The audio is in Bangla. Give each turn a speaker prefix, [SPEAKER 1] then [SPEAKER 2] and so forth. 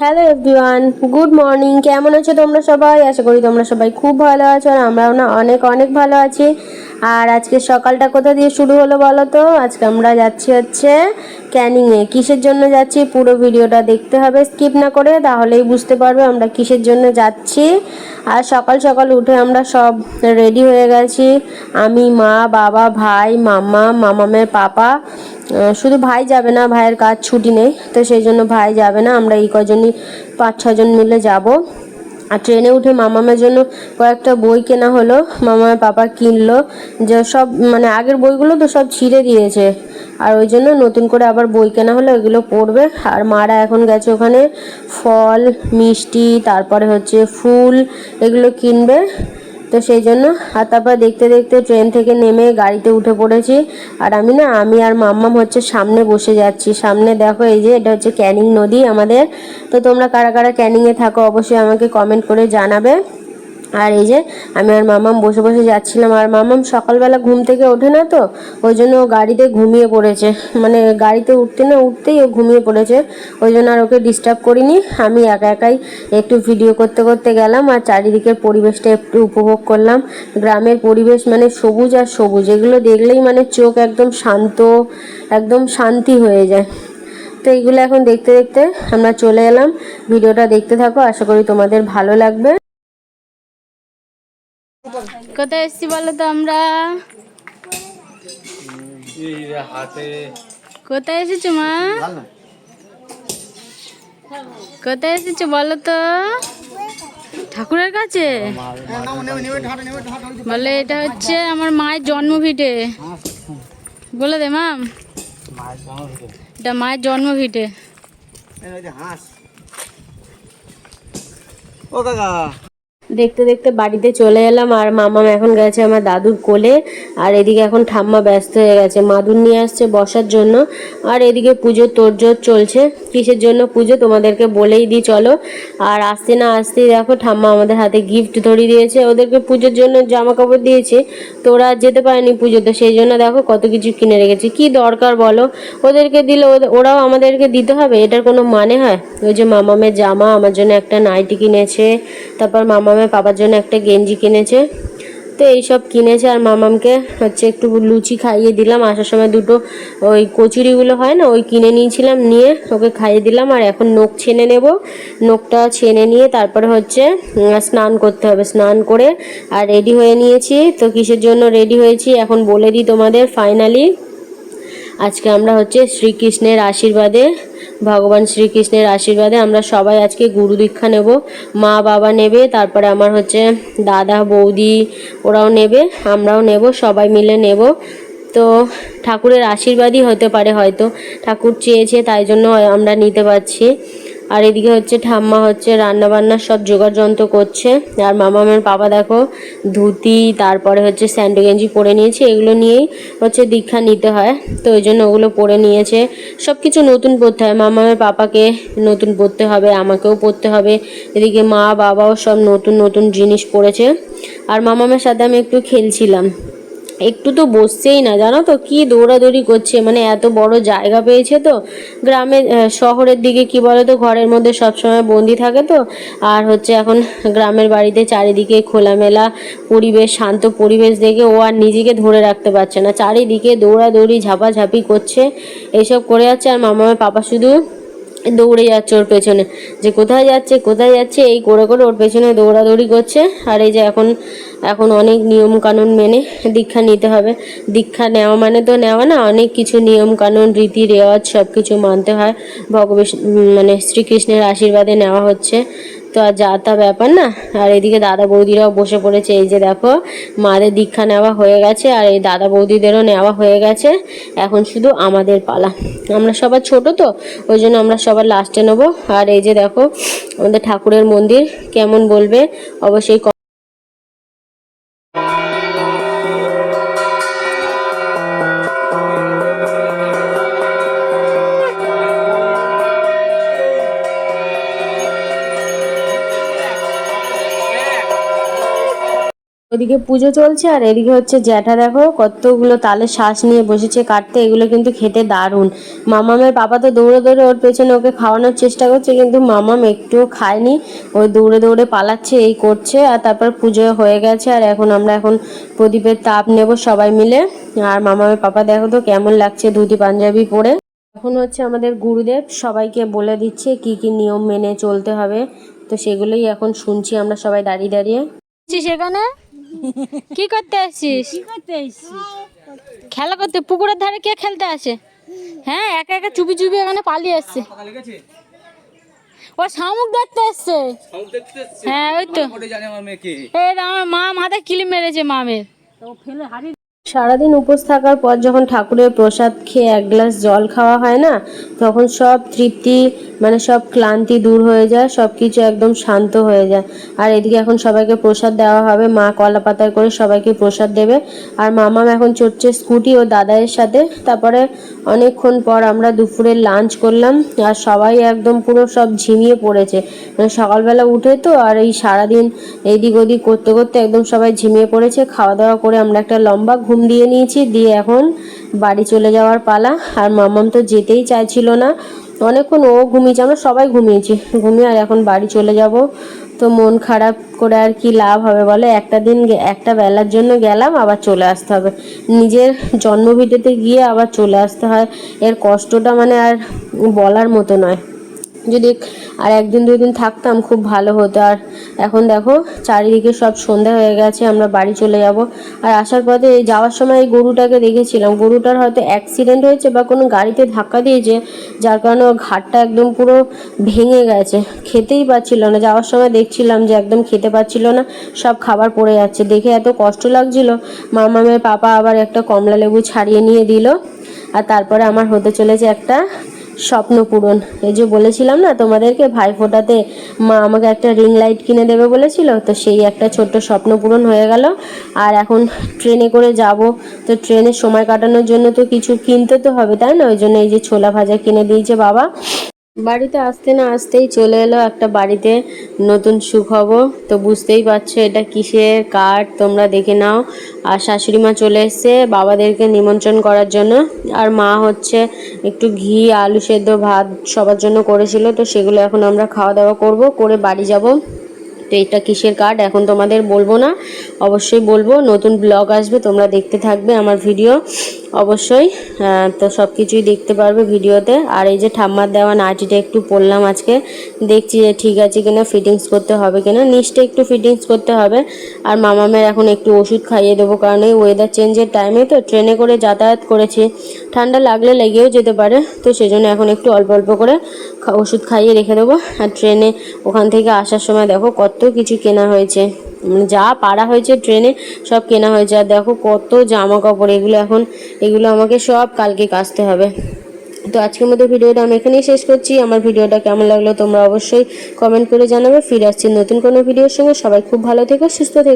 [SPEAKER 1] হ্যালো এভরিওয়ান গুড মর্নিং কেমন আছো তোমরা সবাই? আশা করি তোমরা সবাই খুব ভালো আছো আর আমরাও না অনেক অনেক ভালো আছি। আর আজকে সকালটা কোথা দিয়ে শুরু হলো বলো তো? আজকে আমরা যাচ্ছি হচ্ছে ক্যানিংয়ে কিসের জন্য যাচ্ছি পুরো ভিডিওটা দেখতে হবে। স্কিপ না করে তাহলেই বুঝতে পারবে আমরা কিসের জন্য যাচ্ছি। আর সকাল সকাল উঠে আমরা সব রেডি হয়ে গেছি। আমি, মা, বাবা, ভাই, মামা, মামামের পাপা। শুধু ভাই যাবে না, ভাইয়ের কাজ ছুটি নেই, তো সেই জন্য ভাই যাবে না। আমরা এই কজনই পাঁচ, ছজন মিলে যাব। আর ট্রেনে উঠে মামামের জন্য কয়েকটা বই কেনা হলো মামার পাপা কিনলো। যে সব মানে আগের বইগুলো তো সব ছিঁড়ে দিয়েছে। আর ওই জন্য নতুন করে আবার বই কেনা হলো, এগুলো পড়বে। আর মারা এখন গেছে ওখানে ফল, মিষ্টি, তারপরে হচ্ছে ফুল, এগুলো কিনবে। তো সেই জন্য আর তারপর দেখতে দেখতে ট্রেন থেকে নেমে গাড়িতে উঠে পড়েছি। আর আমি না, আমি আর মাম্মাম হচ্ছে সামনে বসে যাচ্ছি। সামনে দেখো এই যে, এটা হচ্ছে ক্যানিং নদী আমাদের। তো তোমরা কারা কারা ক্যানিংয়ে থাকো অবশ্যই আমাকে কমেন্ট করে জানাবে। আর এই যে আমি আর মামাম বসে বসে যাচ্ছিলাম। আর মামাম সকালবেলা ঘুম থেকে ওঠে না তো, ওই জন্য ও গাড়িতে ঘুমিয়ে পড়েছে। মানে গাড়িতে উঠতে না উঠতেই ও ঘুমিয়ে পড়েছে। ওই জন্য আর ওকে ডিস্টার্ব করিনি। আমি একা একাই একটু ভিডিও করতে করতে গেলাম আর চারিদিকের পরিবেশটা একটু উপভোগ করলাম। গ্রামের পরিবেশ মানে সবুজ আর সবুজ, এগুলো দেখলেই মানে চোখ একদম শান্ত, একদম শান্তি হয়ে যায়। তো এইগুলো এখন দেখতে দেখতে আমরা চলে এলাম। ভিডিওটা দেখতে থাকো, আশা করি তোমাদের ভালো লাগবে।
[SPEAKER 2] কোথায় এসছি বলো তো আমরা কোথায় এসেছ মা? কোথায় এসেছ বলো তো? ঠাকুরের কাছে? বলে এটা হচ্ছে আমার মায়ের জন্ম ভিটে বলে দে মাম। এটা মায়ের জন্ম ভিটে
[SPEAKER 3] হাঁস। ও কাকা।
[SPEAKER 1] দেখতে দেখতে বাড়িতে চলে এলাম আর মামাম এখন গেছে আমার দাদুর কোলে আর এদিকে এখন ঠাম্মা ব্যস্ত হয়ে গেছে। মাদুর নিয়ে আসছে বসার জন্য। আর এদিকে পুজোর তোড়জোড় চলছে। কিসের জন্য পুজো তোমাদেরকে বলেই দিই, চলো। আর আসতে না আসতেই দেখো ঠাম্মা আমাদের হাতে গিফট ধরিয়ে দিয়েছে। ওদেরকে পুজোর জন্য জামা কাপড় দিয়েছে। তো ওরা আর যেতে পারেনি পুজোতে। সেই জন্য দেখো কত কিছু কিনে রেখেছে। কি দরকার বলো? ওদেরকে দিলে ওরাও আমাদেরকে দিতে হবে। এটার কোনো মানে হয়? ওই যে মামামের জামা আমার জন্য একটা নাইটি কিনেছে। তারপর মামামের পাপার জন্য একটা গেঞ্জি কিনেছে। তো এইসব কিনেছে আর মামামকে হচ্ছে একটু লুচি খাইয়ে দিলাম। আসার সময় দুটো ওই কচুরিগুলো হয় না, ওই কিনে নিয়েছিলাম নিয়ে ওকে খাইয়ে দিলাম আর এখন নখ ছেনে নেব। নখটা ছেনে নিয়ে তারপরে হচ্ছে স্নান করতে হবে, স্নান করে আর রেডি হয়ে নিয়েছি। তো কিসের জন্য রেডি হয়েছি এখন বলে দিই তোমাদের ফাইনালি আজকে আমরা হচ্ছে শ্রীকৃষ্ণের আশীর্বাদে ভগবান শ্রীকৃষ্ণের আশীর্বাদে আমরা সবাই আজকে গুরু দীক্ষা নেব। মা বাবা নেবে, তারপরে আমার হচ্ছে দাদা, বৌদি ওরাও নেবে, আমরাও নেব, সবাই মিলে নেব। তো ঠাকুরের আশীর্বাদই হতে পারে হয়তো। ঠাকুর চেয়েছে, তাই জন্য আমরা নিতে পারছি। আর এদিকে হচ্ছে ঠাম্মা হচ্ছে রান্না বান্নার সব জোগাড় যন্ত্র করছে। আর মামামের বাবা দেখো, ধুতি, তারপরে হচ্ছে স্যান্ডো গেঞ্জি পরে নিয়েছে, এগুলো নিয়েই হচ্ছে দীক্ষা নিতে হয়। তো ওই জন্য ওগুলো পরে নিয়েছে। সব কিছু নতুন পরতে হয়। মামামের পাপাকে নতুন পরতে হবে, আমাকেও পরতে হবে। এদিকে মা, বাবাও সব নতুন নতুন জিনিস পরেছে আর মামামের সাথে আমি একটু খেলছিলাম। একটু তো বসছেই না জানো তো কি দৌড়াদৌড়ি করছে? মানে এত বড় জায়গা পেয়েছে তো। গ্রামে আহ, শহরের দিকে কি বলো তো ঘরের মধ্যে সবসময় বন্দি থাকে তো। আর হচ্ছে এখন গ্রামের বাড়িতে চারিদিকে খোলামেলা পরিবেশ শান্ত পরিবেশ দেখে ও আর নিজেকে ধরে রাখতে পারছে না। চারিদিকে দৌড়াদৌড়ি ঝাপাঝাপি করছে। এইসব করে যাচ্ছে আর মামামের পাপা শুধু দৌড়ে যাচ্ছে ওর পেছনে। যে কোথায় যাচ্ছে কোথায় যাচ্ছে, এই করে করে ওর পেছনে দৌড়াদৌড়ি করছে। আর এই যে এখন এখন অনেক নিয়ম কানুন মেনে দীক্ষা নিতে হবে। দীক্ষা নেওয়া মানে তো নেওয়া না, অনেক কিছু নিয়ম কানুন রীতি, রেওয়াজ সব কিছু মানতে হয়। ভগবেশ মানে শ্রীকৃষ্ণের আশীর্বাদে নেওয়া হচ্ছে। তো আর যা তা ব্যাপার না। আর এদিকে দাদা বৌদিরাও বসে পড়েছে। এই যে দেখো, মাদের দীক্ষা নেওয়া হয়ে গেছে আর এই দাদা বৌদিদেরও নেওয়া হয়ে গেছে। এখন শুধু আমাদের পালা। আমরা সবার ছোট তো, ওই জন্য আমরা সবার লাস্টে নেব। আর এই যে দেখো, আমাদের ঠাকুরের মন্দির, কেমন বলবে? অবশ্যই ক- ওদিকে পুজো চলছে আর এদিকে হচ্ছে জ্যাঠা দেখো কতগুলো তালের শ্বাস নিয়ে বসেছে কাটতে। এগুলো কিন্তু খেতে দারুণ। মামামের পাপা তো দৌড়ে দৌড়ে ওর পেছনে ওকে খাওয়ানোর চেষ্টা করছে, কিন্তু মামাম একটুও খায়নি। ওই দৌড়ে দৌড়ে পালাচ্ছে, এই করছে আর তারপর পুজো হয়ে গেছে আর এখন আমরা এখন প্রদীপের তাপ নেব সবাই মিলে। আর মামামের পাপা দেখো তো কেমন লাগছে ধুতি, পাঞ্জাবি পরে। এখন হচ্ছে আমাদের গুরুদেব সবাইকে বলে দিচ্ছে কি কি নিয়ম মেনে চলতে হবে। তো সেগুলোই এখন শুনছি আমরা সবাই দাঁড়িয়ে দাঁড়িয়ে।
[SPEAKER 2] সেখানে? কি করতে আসিস? খেলা করতে পুকুরের ধারে কে খেলতে আসে? হ্যাঁ একা একা চুপি চুপি এখানে পালিয়ে আসছে। ও শামুক দেখতে এসছে হ্যাঁ ওই তো।
[SPEAKER 3] জানে আমার
[SPEAKER 2] তো আমার মা মাথায় কিলি মেরেছে মামের।
[SPEAKER 1] সারাদিন উপোস থাকার পর যখন ঠাকুরের প্রসাদ খেয়ে এক গ্লাস জল খাওয়া হয় না, তখন সব তৃপ্তি মানে সব ক্লান্তি দূর হয়ে যায় সব কিছু একদম শান্ত হয়ে যায়। আর এদিকে এখন সবাইকে প্রসাদ দেওয়া হবে, মা কলা পাতায় করে সবাইকে প্রসাদ দেবে। আর মামাম এখন চড়ছে স্কুটি ও দাদাইয়ের সাথে। তারপরে অনেকক্ষণ পর আমরা দুপুরে লাঞ্চ করলাম, আর সবাই একদম পুরো সব ঝিমিয়ে পড়েছে। মানে সকালবেলা উঠে তো, আর এই সারাদিন এইদিক ওদিক করতে করতে একদম সবাই ঝিমিয়ে পড়েছে। খাওয়া দাওয়া করে আমরা একটা লম্বা ঘুম দিয়ে নিয়েছি, দিয়ে এখন বাড়ি চলে যাওয়ার পালা। আর মামাম তো যেতেই চাইছিল না। অনেকক্ষণ ও ঘুমিয়েছে, আমরা সবাই ঘুমিয়েছি। ঘুমিয়ে আর এখন বাড়ি চলে যাব। তো মন খারাপ করে আর কি লাভ হবে বলে? একটা দিন একটা বেলার জন্য গেলাম, আবার চলে আসতে হবে। নিজের জন্মভিটেতে গিয়ে আবার চলে আসতে হয়। এর কষ্টটা মানে আর বলার মতো নয়। যদি আর একদিন দুই দিন থাকতাম, খুব ভালো হতো। আর এখন দেখো চারিদিকে সব সন্ধে হয়ে গেছে, আমরা বাড়ি চলে যাব। আর আসার পথে যাওয়ার সময় এই গরুটাকে দেখেছিলাম। গরুটার হয়তো অ্যাক্সিডেন্ট হয়েছে বা কোনো গাড়িতে ধাক্কা দিয়েছে, যার কারণে ওর ঘাটটা একদম পুরো ভেঙে গেছে। খেতেই পাচ্ছিল না। যাওয়ার সময় দেখছিলাম যে একদম খেতে পাচ্ছিল না, সব খাবার পড়ে যাচ্ছে। দেখে এত কষ্ট লাগছিল। মামামের পাপা আবার একটা কমলা লেবু ছাড়িয়ে নিয়ে দিল। আর তারপরে আমার হতে চলেছে একটা স্বপ্ন পূরণ। এই যে বলেছিলাম না, তোমাদেরকে ভাই ফোটাতে মা আমাকে একটা রিং লাইট কিনে দেবে বলেছিল, তো সেই একটা ছোট্ট স্বপ্ন পূরণ হয়ে গেল। আর এখন ট্রেনে করে যাব, তো ট্রেনে সময় কাটানোর জন্য তো কিছু কিনতে তো হবে, তাই না? ওই জন্য এই যে ছোলা ভাজা কিনে দিয়েছে বাবা। বাড়িতে আসতে না আসতেই চলে এলো একটা বাড়িতে নতুন সুখবর। তো বুঝতেই পারছ এটা কিসের কার্ড তোমরা দেখে নাও। আর শাশুড়ি মা চলে এসছে বাবাদেরকে নিমন্ত্রণ করার জন্য। আর মা হচ্ছে একটু ঘি, আলু সেদ্ধ ভাত সবার জন্য করেছিল। তো সেগুলো এখন আমরা খাওয়া দাওয়া করব, করে বাড়ি যাব। তো এটা কিসের কার্ড এখন তোমাদের বলব না। অবশ্যই বলব, নতুন ব্লগ আসবে, তোমরা দেখতে থাকবে আমার ভিডিও। অবশ্যই তো সব কিছুই দেখতে পারবে ভিডিওতে। আর এই যে ঠাম্মার দেওয়া নাইটিটা একটু পরলাম আজকে, দেখছি যে ঠিক আছে কিনা ফিটিংস করতে হবে কিনা। নিচটা একটু ফিটিংস করতে হবে। আর মামামের এখন একটু ওষুধ খাইয়ে দেবো, কারণ এই ওয়েদার চেঞ্জের টাইমে তো ট্রেনে করে যাতায়াত করেছি। ঠান্ডা লাগলে লেগেও যেতে পারে, তো সেজন্য এখন একটু অল্প অল্প করে ওষুধ খাইয়ে রেখে দেবো। আর ট্রেনে ওখান থেকে আসার সময় দেখো কত কিছু কেনা হয়েছে। মানে যা পাড়া হয়েছে ট্রেনে সব কেনা হয়েছে। আর দেখো কত জামা কাপড়, এগুলো এখন এগুলো আমাকে সব কালকে কাচতে হবে। তো আজকের মতো ভিডিওটা আমি এখানেই শেষ করছি। আমার ভিডিওটা কেমন লাগল তোমরা অবশ্যই কমেন্ট করে জানাবে। ফিরে আসছি নতুন কোনো ভিডিওর সঙ্গে। সবাই খুব ভালো থেকো, সুস্থ থেকো।